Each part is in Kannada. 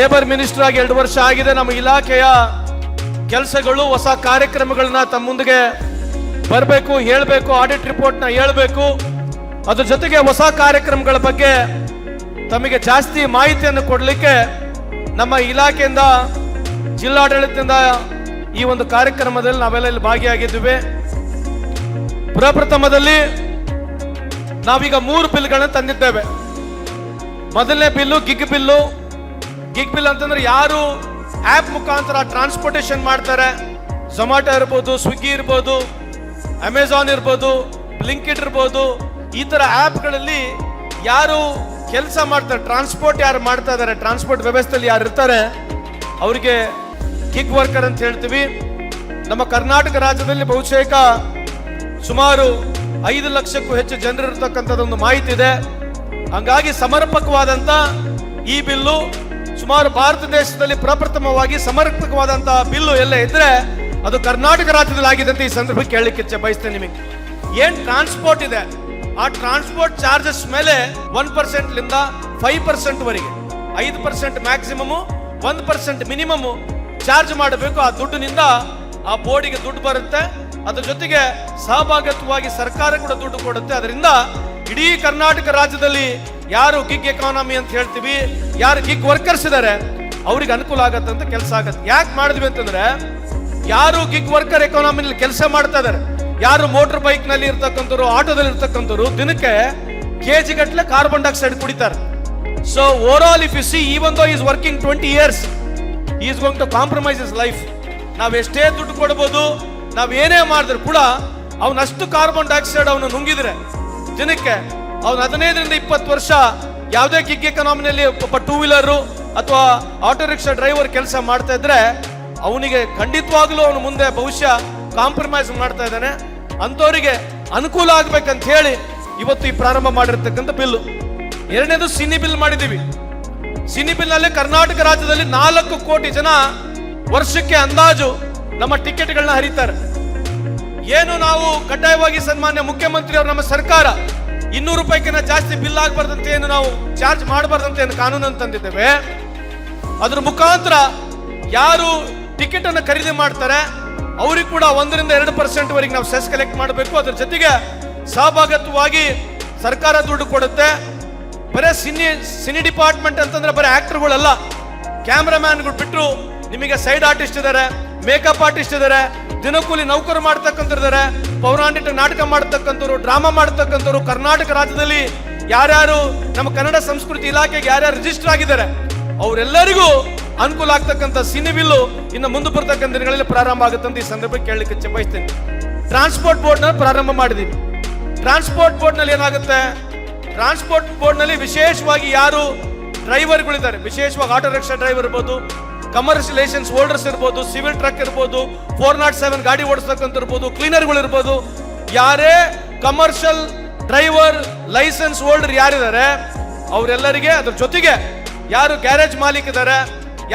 ಲೇಬರ್ ಮಿನಿಸ್ಟರ್ ಆಗಿ ಎರಡು ವರ್ಷ ಆಗಿದೆ. ನಮ್ಮ ಇಲಾಖೆಯ ಕೆಲಸಗಳು, ಹೊಸ ಕಾರ್ಯಕ್ರಮಗಳನ್ನ ತಮ್ಮ ಮುಂದಿಗೆ ಬರಬೇಕು, ಹೇಳಬೇಕು ಆಡಿಟ್ ರಿಪೋರ್ಟ್ನ ಹೇಳಬೇಕು. ಅದ್ರ ಜೊತೆಗೆ ಹೊಸ ಕಾರ್ಯಕ್ರಮಗಳ ಬಗ್ಗೆ ತಮಗೆ ಜಾಸ್ತಿ ಮಾಹಿತಿಯನ್ನು ಕೊಡಲಿಕ್ಕೆ ನಮ್ಮ ಇಲಾಖೆಯಿಂದ, ಜಿಲ್ಲಾಡಳಿತದಿಂದ ಈ ಒಂದು ಕಾರ್ಯಕ್ರಮದಲ್ಲಿ ನಾವೆಲ್ಲ ಇಲ್ಲಿ ಭಾಗಿಯಾಗಿದ್ದೇವೆ. ಪ್ರಪ್ರಥಮದಲ್ಲಿ ನಾವೀಗ ಮೂರು ಬಿಲ್ಗಳನ್ನು ತಂದಿದ್ದೇವೆ. ಮೊದಲನೇ bill, gig bill gig bill ಅಂತಂದ್ರೆ ಯಾರು ಆಪ್ ಮುಖಾಂತರ ಟ್ರಾನ್ಸ್ಪೋರ್ಟೇಷನ್ ಮಾಡ್ತಾರೆ? ಝೊಮ್ಯಾಟೊ ಇರ್ಬೋದು ಸ್ವಿಗ್ಗಿ ಇರ್ಬೋದು ಅಮೆಝಾನ್ ಇರ್ಬೋದು ಬ್ಲಿಂಕಿಟ್ ಇರ್ಬೋದು, ಈ ಥರ ಆ್ಯಪ್ಗಳಲ್ಲಿ ಯಾರು ಕೆಲಸ ಮಾಡ್ತಾರೆ ಟ್ರಾನ್ಸ್ಪೋರ್ಟ್ ಯಾರು ಮಾಡ್ತಾ ಇದ್ದಾರೆ ಟ್ರಾನ್ಸ್ಪೋರ್ಟ್ ವ್ಯವಸ್ಥೆಯಲ್ಲಿ ಯಾರು ಇರ್ತಾರೆ, ಅವರಿಗೆ ಗಿಗ್ ವರ್ಕರ್ ಅಂತ ಹೇಳ್ತೀವಿ. ನಮ್ಮ ಕರ್ನಾಟಕ ರಾಜ್ಯದಲ್ಲಿ ಬಹುತೇಕ ಸುಮಾರು ಐದು ಲಕ್ಷಕ್ಕೂ ಹೆಚ್ಚು ಜನರು ಇರತಕ್ಕಂಥದ್ದೊಂದು ಮಾಹಿತಿ ಇದೆ. ಹಂಗಾಗಿ ಸಮರ್ಪಕವಾದಂಥ ಈ ಬಿಲ್ಲು ಸುಮಾರು ಭಾರತ ದೇಶದಲ್ಲಿ ಪ್ರಪ್ರಥಮವಾಗಿ ಸಮರ್ಪಕವಾದಂತಹ ಬಿಲ್ಲು ಎಲ್ಲ ಇದ್ರೆ ಅದು ಕರ್ನಾಟಕ ರಾಜ್ಯದಲ್ಲಿ ಆಗಿದೆ ಅಂತ ಈ ಸಂದರ್ಭಕ್ಕೆ ಕೇಳಲಿಕ್ಕೆ ಬಯಸ್ತೇನೆ ನಿಮಗೆ. ಏನ್ ಟ್ರಾನ್ಸ್ಪೋರ್ಟ್ ಇದೆ? ಆ ಟ್ರಾನ್ಸ್ಪೋರ್ಟ್ ಚಾರ್ಜಸ್ ಮೇಲೆ ಒನ್ ಪರ್ಸೆಂಟ್ ಲಿಂದ ಫೈವ್ ಪರ್ಸೆಂಟ್ ವರೆಗೆ. ಐದು ಪರ್ಸೆಂಟ್ ಮ್ಯಾಕ್ಸಿಮಮ್ ಒಂದು ಪರ್ಸೆಂಟ್ ಮಿನಿಮಮ್ ಚಾರ್ಜ್ ಮಾಡಬೇಕು. ಆ ದುಡ್ಡಿನಿಂದ ಆ ಬೋರ್ಡಿಗೆ ದುಡ್ಡು ಬರುತ್ತೆ. ಅದ್ರ ಜೊತೆಗೆ ಸಹಭಾಗತ್ವವಾಗಿ ಸರ್ಕಾರ ಕೂಡ ದುಡ್ಡು ಕೊಡುತ್ತೆ. ಅದರಿಂದ ಇಡೀ ಕರ್ನಾಟಕ ರಾಜ್ಯದಲ್ಲಿ ಯಾರು ಗಿಗ್ ಎಕಾನಮಿ ಅಂತ ಹೇಳ್ತೀವಿ, ಯಾರು ಗಿಗ್ ವರ್ಕರ್ಸ್ ಇದ್ದಾರೆ ಅವ್ರಿಗೆ ಅನುಕೂಲ ಆಗತ್ತೆ ಅಂತ ಕೆಲಸ ಆಗತ್ತೆ. ಯಾಕೆ ಮಾಡಿದ್ವಿ ಅಂತಂದ್ರೆ, ಯಾರು ಗಿಗ್ ವರ್ಕರ್ ಎಕಾನಮಿನಲ್ಲಿ ಕೆಲಸ ಮಾಡ್ತಾ ಇದಾರೆ, ಯಾರು ಮೋಟರ್ ಬೈಕ್ನಲ್ಲಿ ಇರ್ತಕ್ಕಂಥವ್ರು ಆಟೋದಲ್ಲಿ ಇರ್ತಕ್ಕಂಥವ್ರು, ದಿನಕ್ಕೆ ಕೆಜಿ ಗಟ್ಟಲೆ ಕಾರ್ಬನ್ ಡೈಆಕ್ಸೈಡ್ ಕುಡಿತಾರೆ. So overall if you see even though is working twenty years is going to compromise his life ನಾವ್ ಎಷ್ಟೇ ದುಡ್ಡು ಕೊಡ್ಬೋದು, ನಾವ್ ಏನೇ ಮಾಡಿದ್ರು ಕೂಡ, ಅವನಷ್ಟು ಕಾರ್ಬನ್ ಡೈಆಕ್ಸೈಡ್ ಅವನು ನುಂಗಿದ್ರೆ, ದಿನಕ್ಕೆ ಅವನು ಹದಿನೈದರಿಂದ ಇಪ್ಪತ್ತು ವರ್ಷ ಯಾವುದೇ ಗಿಗ್ ಎಕನಾಮಿನಲ್ಲಿ ಒಬ್ಬ ಟೂ ವೀಲರು ಅಥವಾ ಆಟೋ ರಿಕ್ಷಾ ಡ್ರೈವರ್ ಕೆಲಸ ಮಾಡ್ತಾ ಇದ್ರೆ ಅವನಿಗೆ ಖಂಡಿತವಾಗ್ಲೂ ಅವನು ಮುಂದೆ ಭವಿಷ್ಯ ಕಾಂಪ್ರಮೈಸ್ ಮಾಡ್ತಾ ಇದ್ದಾನೆ. ಅಂಥವರಿಗೆ ಅನುಕೂಲ ಆಗ್ಬೇಕಂತ ಹೇಳಿ ಇವತ್ತು ಈ ಪ್ರಾರಂಭ ಮಾಡಿರ್ತಕ್ಕಂಥ ಬಿಲ್ಲು. ಎರಡನೇದು ಸಿನಿ ಬಿಲ್ ಮಾಡಿದ್ದೀವಿ. ಸಿನಿ ಬಿಲ್ನಲ್ಲಿ ಕರ್ನಾಟಕ ರಾಜ್ಯದಲ್ಲಿ ನಾಲ್ಕು ಕೋಟಿ ಜನ ವರ್ಷಕ್ಕೆ ಅಂದಾಜು ನಮ್ಮ ಟಿಕೆಟ್ಗಳನ್ನ ಹರಿತಾರೆ. ಏನು ನಾವು ಕಡ್ಡಾಯವಾಗಿ ಸನ್ಮಾನ್ಯ ಮುಖ್ಯಮಂತ್ರಿ ಅವರು ನಮ್ಮ ಸರ್ಕಾರ ಇನ್ನೂರು ರೂಪಾಯಿಗಿಂತ ಜಾಸ್ತಿ ಬಿಲ್ ಆಗಬಾರ್ದಂತೆ ಏನು ನಾವು ಚಾರ್ಜ್ ಮಾಡಬಾರ್ದಂತೆ ಏನು ಕಾನೂನು ತಂದಿದ್ದೇವೆ. ಅದ್ರ ಮುಖಾಂತರ ಯಾರು ಟಿಕೆಟ್ ಅನ್ನು ಖರೀದಿ ಮಾಡ್ತಾರೆ, ಅವ್ರಿಗೆ ಕೂಡ ಒಂದರಿಂದ ಎರಡು ಪರ್ಸೆಂಟ್ ವರೆಗೆ ನಾವು ಸೆಸ್ ಕಲೆಕ್ಟ್ ಮಾಡಬೇಕು. ಅದ್ರ ಜೊತೆಗೆ ಸಹಭಾಗತ್ವವಾಗಿ ಸರ್ಕಾರ ದುಡ್ಡು ಕೊಡುತ್ತೆ. ಬರೇ ಸಿನಿ ಸಿನಿ ಡಿಪಾರ್ಟ್ಮೆಂಟ್ ಅಂತಂದ್ರೆ ಬರೀ ಆಕ್ಟರ್ಗಳಲ್ಲ ಕ್ಯಾಮ್ರಾಮ್ಯಾನ್ಗಳು ಬಿಟ್ಟರು ನಿಮಗೆ ಸೈಡ್ ಆರ್ಟಿಸ್ಟ್ ಇದ್ದಾರೆ ಮೇಕಪ್ ಆರ್ಟಿಸ್ಟ್ ಇದ್ದಾರೆ, ದಿನಕೂಲಿ ನೌಕರು ಮಾಡ್ತಕ್ಕಂಥ ಇದ್ದಾರೆ. ಪೌರಾಣಿಕ ನಾಟಕ ಮಾಡ್ತಕ್ಕಂಥವ್ರು, ಡ್ರಾಮಾ ಮಾಡ್ತಕ್ಕಂಥವ್ರು ಕರ್ನಾಟಕ ರಾಜ್ಯದಲ್ಲಿ ಯಾರ್ಯಾರು ನಮ್ಮ ಕನ್ನಡ ಸಂಸ್ಕೃತಿ ಇಲಾಖೆಗೆ ಯಾರ್ಯಾರು ರಿಜಿಸ್ಟರ್ ಆಗಿದ್ದಾರೆ, ಅವರೆಲ್ಲರಿಗೂ ಅನುಕೂಲ ಆಗ್ತಕ್ಕಂಥ ಸಿನಿ ಬಿಲ್ಲು ಇನ್ನು ಮುಂದೆ ಬರ್ತಕ್ಕಂಥ ದಿನಗಳಲ್ಲಿ ಪ್ರಾರಂಭ ಆಗುತ್ತೆ ಅಂತ ಈ ಸಂದರ್ಭಕ್ಕೆ ಕೇಳಲಿಕ್ಕೆ ಬಯಸ್ತೇನೆ. ಟ್ರಾನ್ಸ್ಪೋರ್ಟ್ ಬೋರ್ಡ್ನ ಪ್ರಾರಂಭ ಮಾಡಿದೀವಿ ಟ್ರಾನ್ಸ್ಪೋರ್ಟ್ ಬೋರ್ಡ್ನಲ್ಲಿ ಏನಾಗುತ್ತೆ? ಟ್ರಾನ್ಸ್ಪೋರ್ಟ್ ಬೋರ್ಡ್ನಲ್ಲಿ ವಿಶೇಷವಾಗಿ ಯಾರು ಡ್ರೈವರ್ಗಳಿದ್ದಾರೆ ವಿಶೇಷವಾಗಿ ಆಟೋ ರಿಕ್ಷಾ ಡ್ರೈವರ್ ಇರ್ಬೋದು ಕಮರ್ಷಿಯಲ್ ಲೈಸೆನ್ಸ್ ಹೋಲ್ಡರ್ಸ್ ಇರ್ಬೋದು ಸಿವಿಲ್ ಟ್ರಕ್ ಇರ್ಬೋದು ಫೋರ್ ನಾಟ್ ಸೆವೆನ್ ಗಾಡಿ ಓಡಿಸ್ತಕ್ಕಂಥ ಇರ್ಬೋದು ಕ್ಲೀನರ್ಗಳು ಇರ್ಬೋದು. ಯಾರೇ ಕಮರ್ಷಿಯಲ್ ಡ್ರೈವರ್ ಲೈಸೆನ್ಸ್ ಹೋಲ್ಡರ್ ಯಾರಿದ್ದಾರೆ, ಅವರೆಲ್ಲರಿಗೆ ಅದ್ರ ಜೊತೆಗೆ ಯಾರು ಗ್ಯಾರೇಜ್ ಮಾಲೀಕ್ ಇದ್ದಾರೆ,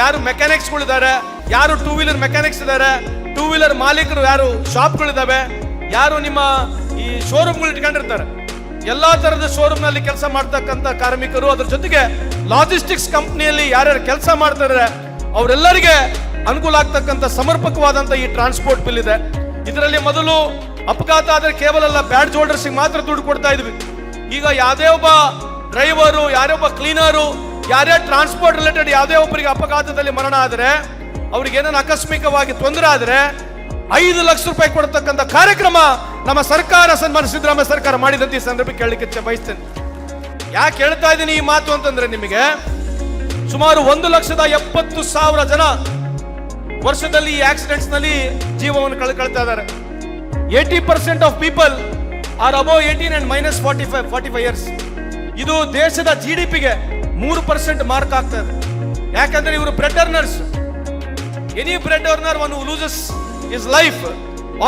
ಯಾರು ಮೆಕ್ಯಾನಿಕ್ಸ್ಗಳಿದ್ದಾರೆ ಯಾರು ಟೂ ವೀಲರ್ ಮೆಕ್ಯಾನಿಕ್ಸ್ ಇದ್ದಾರೆ ಟೂ ವೀಲರ್ ಮಾಲೀಕರು ಯಾರು ಶಾಪ್ಗಳಿದ್ದಾವೆ ಯಾರು ನಿಮ್ಮ ಈ ಶೋರೂಮ್ಗಳು ಇಟ್ಕೊಂಡಿರ್ತಾರೆ. ಎಲ್ಲ ಥರದ ಶೋರೂಮ್ನಲ್ಲಿ ಕೆಲಸ ಮಾಡ್ತಕ್ಕಂಥ ಕಾರ್ಮಿಕರು ಅದ್ರ ಜೊತೆಗೆ ಲಾಜಿಸ್ಟಿಕ್ಸ್ ಕಂಪ್ನಿಯಲ್ಲಿ ಯಾರ್ಯಾರು ಕೆಲಸ ಮಾಡ್ತಾರೆ ಅವರೆಲ್ಲರಿಗೆ ಅನುಕೂಲ ಆಗ್ತಕ್ಕಂಥ ಸಮರ್ಪಕವಾದಂತ ಈ ಟ್ರಾನ್ಸ್ಪೋರ್ಟ್ ಬಿಲ್ ಇದೆ. ಇದರಲ್ಲಿ ಮೊದಲು ಅಪಘಾತ ಆದ್ರೆ ಕೇವಲ ಬ್ಯಾಡ್ ಹೋಲ್ಡರ್ಸ್ ಮಾತ್ರ ದುಡ್ಡು ಕೊಡ್ತಾ ಇದ್ವಿ. ಈಗ ಯಾವುದೇ ಒಬ್ಬ ಡ್ರೈವರು ಯಾರೇ ಒಬ್ಬ ಕ್ಲೀನರು ಯಾರೇ ಟ್ರಾನ್ಸ್ಪೋರ್ಟ್ ರಿಲೇಟೆಡ್ ಯಾವುದೇ ಒಬ್ಬರಿಗೆ ಅಪಘಾತದಲ್ಲಿ ಮರಣ ಆದರೆ, ಅವ್ರಿಗೆ ಏನೇನು ಆಕಸ್ಮಿಕವಾಗಿ ತೊಂದರೆ ಆದರೆ ಐದು ಲಕ್ಷ ರೂಪಾಯಿ ಕೊಡ್ತಕ್ಕಂಥ ಕಾರ್ಯಕ್ರಮ ನಮ್ಮ ಸರ್ಕಾರ ಸನ್ಮಾನ ಸಿದ್ದರಾಮಯ್ಯ ಸರ್ಕಾರ ಮಾಡಿದಂತ ಈ ಸಂದರ್ಭಕ್ಕೆ ಕೇಳಲಿಕ್ಕೆ ಬಯಸ್ತೇನೆ. ಯಾಕೆ ಹೇಳ್ತಾ ಇದ್ದೀನಿ ಈ ಮಾತು ಅಂತಂದ್ರೆ ನಿಮಗೆ ಸುಮಾರು ಒಂದು ಲಕ್ಷದ ಎಪ್ಪತ್ತು ಸಾವಿರ ಜನ ವರ್ಷದಲ್ಲಿ ಈ ಆಕ್ಸಿಡೆಂಟ್ಸ್ನಲ್ಲಿ ಜೀವವನ್ನು ಕಳ್ಕೊಳ್ತಾ ಇದ್ದಾರೆ. Eighty percent of people are above eighteen and minus forty five forty five years ಇದು ದೇಶದ ಜಿ ಡಿ ಪಿಗೆ ಮೂರು ಪರ್ಸೆಂಟ್ ಮಾರ್ಕ್ ಆಗ್ತಾ ಇದೆ. ಯಾಕಂದ್ರೆ ಇವರು bread earners any bread earner one loses his life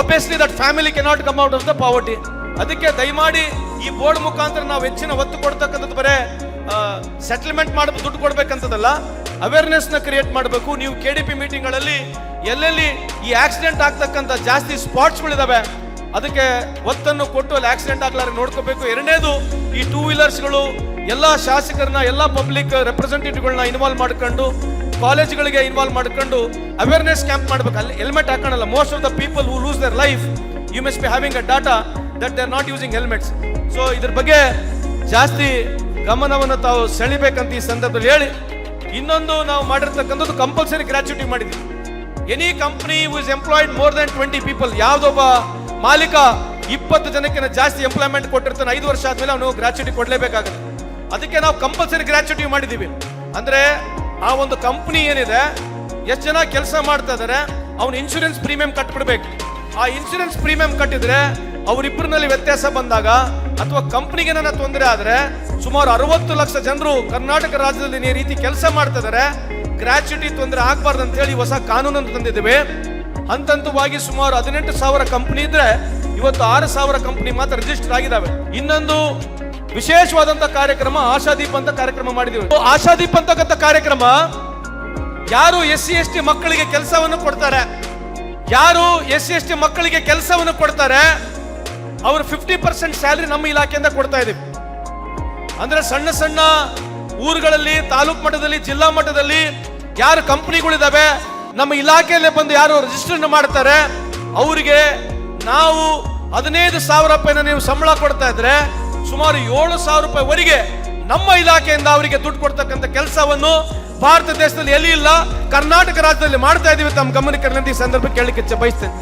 obviously that family cannot come out of the poverty ಅದಕ್ಕೆ ದಯಮಾಡಿ ಈ ಬೋರ್ಡ್ ಮುಖಾಂತರ ನಾವು ಹೆಚ್ಚಿನ ಒತ್ತು ಕೊಡ್ತಕ್ಕಂಥದ್ದು ಬರೇ ಸೆಟಲ್ಮೆಂಟ್ ಮಾಡಬೇಕು, ದುಡ್ಡು ಕೊಡ್ಬೇಕಂತದಲ್ಲ ಅವೇರ್ನೆಸ್ನ ಕ್ರಿಯೇಟ್ ಮಾಡಬೇಕು. ನೀವು ಕೆ ಡಿ ಪಿ ಮೀಟಿಂಗ್ಗಳಲ್ಲಿ ಎಲ್ಲೆಲ್ಲಿ ಈ ಆಕ್ಸಿಡೆಂಟ್ ಆಗ್ತಕ್ಕಂಥ ಜಾಸ್ತಿ ಸ್ಪಾಟ್ಸ್ಗಳಿದಾವೆ ಅದಕ್ಕೆ ಒತ್ತನ್ನು ಕೊಟ್ಟು ಅಲ್ಲಿ ಆಕ್ಸಿಡೆಂಟ್ ಆಗ್ಲಾರ ನೋಡ್ಕೋಬೇಕು. ಎರಡನೇದು, ಈ ಟೂ ವೀಲರ್ಸ್ಗಳು ಎಲ್ಲ ಶಾಸಕರನ್ನ, ಎಲ್ಲ ಪಬ್ಲಿಕ್ ರೆಪ್ರೆಸೆಂಟೇಟಿವ್ಗಳನ್ನ ಇನ್ವಾಲ್ವ್ ಮಾಡ್ಕೊಂಡು ಕಾಲೇಜ್ಗಳಿಗೆ ಇನ್ವಾಲ್ವ್ ಮಾಡ್ಕೊಂಡು ಅವೇರ್ನೆಸ್ ಕ್ಯಾಂಪ್ ಮಾಡ್ಬೇಕು. ಅಲ್ಲಿ helmet ಹಾಕೋಣಲ್ಲ. Most of the people who lose their life you must be having a data that they are not using helmets so ಇದ್ರ ಬಗ್ಗೆ ಜಾಸ್ತಿ ಗಮನವನ್ನು ತಾವು ಸೆಳಿಬೇಕಂತ ಈ ಸಂದರ್ಭದಲ್ಲಿ ಹೇಳಿ, ಇನ್ನೊಂದು ನಾವು ಮಾಡಿರ್ತಕ್ಕಂಥದ್ದು ಕಂಪಲ್ಸರಿ ಗ್ರಾಚ್ಯುಟಿ ಮಾಡಿದ್ವಿ. Any company is employed more than twenty people ಯಾವುದೊಬ್ಬ ಮಾಲೀಕ ಇಪ್ಪತ್ತು ಜನಕ್ಕಿಂತ ಜಾಸ್ತಿ ಎಂಪ್ಲಾಯ್ಮೆಂಟ್ ಕೊಟ್ಟಿರ್ತಾನೆ, ಐದು ವರ್ಷ ಆದ್ಮೇಲೆ ಅವನು ಗ್ರಾಚ್ಯುಟಿ ಕೊಡಲೇಬೇಕಾಗುತ್ತೆ. ಅದಕ್ಕೆ ನಾವು ಕಂಪಲ್ಸರಿ ಗ್ರಾಚ್ಯುಟಿ ಮಾಡಿದ್ದೀವಿ. ಅಂದ್ರೆ ಆ ಒಂದು ಕಂಪ್ನಿ ಏನಿದೆ, ಎಷ್ಟು ಜನ ಕೆಲಸ ಮಾಡ್ತಾ ಇದ್ದಾರೆ ಅವ್ನು ಇನ್ಶೂರೆನ್ಸ್ ಪ್ರೀಮಿಯಂ ಕಟ್ಬಿಡ್ಬೇಕು. ಆ ಇನ್ಶೂರೆನ್ಸ್ ಪ್ರೀಮಿಯಂ ಕಟ್ಟಿದ್ರೆ ಅವರಿಬ್ಬರಿನಲ್ಲಿ ವ್ಯತ್ಯಾಸ ಬಂದಾಗ ಅಥವಾ ಕಂಪ್ನಿಗೆ ನನ್ನ ತೊಂದರೆ ಆದ್ರೆ ಸುಮಾರು ಅರವತ್ತು ಲಕ್ಷ ಜನರು ಕರ್ನಾಟಕ ರಾಜ್ಯದಲ್ಲಿ ಈ ರೀತಿ ಕೆಲಸ ಮಾಡ್ತಾ ಇದಾರೆ. ಗ್ರಾಚ್ಯುಟಿ ತೊಂದರೆ ಆಗ್ಬಾರ್ದು ಅಂತ ಹೇಳಿ ಹೊಸ ಕಾನೂನನ್ನು ತಂದಿದ್ದೇವೆ. ಹಂತ ಹಂತವಾಗಿ ಸುಮಾರು ಹದಿನೆಂಟು ಸಾವಿರ ಕಂಪನಿ ಇದ್ರೆ ಇವತ್ತು ಆರು ಸಾವಿರ ಕಂಪನಿ ಮಾತ್ರ ರಿಜಿಸ್ಟರ್ ಆಗಿದಾವೆ. ಇನ್ನೊಂದು ವಿಶೇಷವಾದಂತ ಕಾರ್ಯಕ್ರಮ ಆಶಾದೀಪ್ ಅಂತ ಕಾರ್ಯಕ್ರಮ ಮಾಡಿದೀವಿ ಆಶಾದೀಪ್ ಅಂತಕ್ಕಂಥ ಕಾರ್ಯಕ್ರಮ ಯಾರು ಎಸ್ ಸಿ ಎಸ್ ಟಿ ಮಕ್ಕಳಿಗೆ ಕೆಲಸವನ್ನು ಕೊಡ್ತಾರೆ? ಯಾರು ಎಸ್ ಸಿ ಎಸ್ ಟಿ ಮಕ್ಕಳಿಗೆ ಕೆಲಸವನ್ನು ಕೊಡ್ತಾರೆ? ಅವರು ಫಿಫ್ಟಿ ಪರ್ಸೆಂಟ್ ಸ್ಯಾಲ್ರಿ ನಮ್ಮ ಇಲಾಖೆಯಿಂದ ಕೊಡ್ತಾ ಇದೀವಿ ಅಂದ್ರೆ ಸಣ್ಣ ಸಣ್ಣ ಊರುಗಳಲ್ಲಿ, ತಾಲೂಕು ಮಟ್ಟದಲ್ಲಿ, ಜಿಲ್ಲಾ ಮಟ್ಟದಲ್ಲಿ ಯಾರು ಕಂಪ್ನಿಗಳಿದಾವೆ ನಮ್ಮ ಇಲಾಖೆಯಲ್ಲೇ ಬಂದು ಯಾರು ರಿಜಿಸ್ಟರ್ ಮಾಡ್ತಾರೆ, ಅವರಿಗೆ ನಾವು ಹದಿನೈದು ಸಾವಿರ ರೂಪಾಯಿನ ನೀವು ಸಂಬಳ ಕೊಡ್ತಾ ಇದ್ರೆ ಸುಮಾರು ಏಳು ಸಾವಿರ ರೂಪಾಯಿವರೆಗೆ ನಮ್ಮ ಇಲಾಖೆಯಿಂದ ಅವರಿಗೆ ದುಡ್ಡು ಕೊಡ್ತಕ್ಕಂಥ ಕೆಲಸವನ್ನು ಭಾರತ ದೇಶದಲ್ಲಿ ಎಲ್ಲಿ ಇಲ್ಲ, ಕರ್ನಾಟಕ ರಾಜ್ಯದಲ್ಲಿ ಮಾಡ್ತಾ ಇದೀವಿ. ತಮ್ಮ ಗಮನಕ್ಕೆ ಈ ಸಂದರ್ಭ ಕೇಳಲಿಕ್ಕೆ ಬಯಸ್ತೇನೆ.